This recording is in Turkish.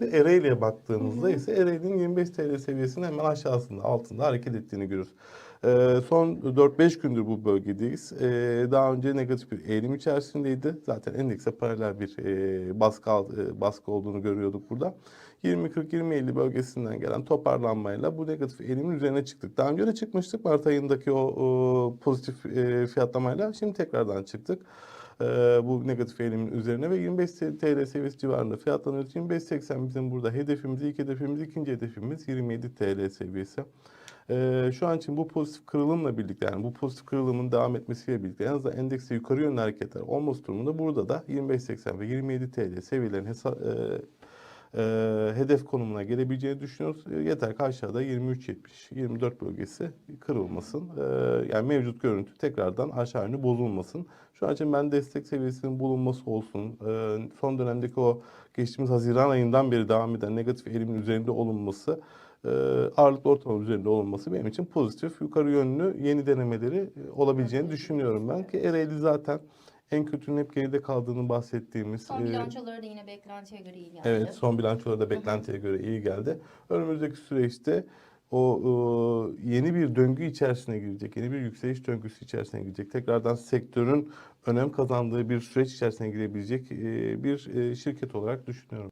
Şimdi Ereğli'ye baktığımızda ise Ereğli'nin 25 TL seviyesinin hemen aşağısında, altında hareket ettiğini görüyoruz. Ee, son 4-5 gündür bu bölgedeyiz. Ee, daha önce negatif bir eğilim içerisindeydi. Zaten endekse paralel bir e, baskı, e, baskı olduğunu görüyorduk burada. 20-40-20-50 bölgesinden gelen toparlanmayla bu negatif eğilimin üzerine çıktık. Daha önce de çıkmıştık Mart ayındaki o, o pozitif e, fiyatlamayla. Şimdi tekrardan çıktık. Ee, bu negatif eğilimin üzerine ve 25 TL seviyesi civarında fiyatlanıyoruz. 25.80 bizim burada hedefimiz, ilk hedefimiz, ikinci hedefimiz 27 TL seviyesi. Ee, şu an için bu pozitif kırılımla birlikte yani bu pozitif kırılımın devam etmesiyle birlikte en azından endekste yukarı yönlü hareketler olması durumunda burada da 25.80 ve 27 TL seviyelerin hesa- e, e, hedef konumuna gelebileceğini düşünüyoruz. E, Yeter ki aşağıda 23.70-24 bölgesi kırılmasın. E, yani mevcut görüntü tekrardan aşağı yönlü bozulmasın. Şu an için ben destek seviyesinin bulunması olsun. e, son dönemdeki o geçtiğimiz Haziran ayından beri devam eden negatif eğilimin üzerinde olunması e, ağırlıklı ortalama üzerinde olunması benim için pozitif, yukarı yönlü yeni denemeleri olabileceğini düşünüyorum ben ki Ereğli zaten en kötünün hep geride kaldığını bahsettiğimiz Son e, bilançoları da yine beklentiye göre iyi geldi. Evet, son bilançoları da beklentiye göre iyi geldi. Önümüzdeki süreçte o e, yeni bir döngü içerisine girecek, yeni bir yükseliş döngüsü içerisine girecek. Tekrardan sektörün önem kazandığı bir süreç içerisine girebilecek e, bir e, şirket olarak düşünüyorum.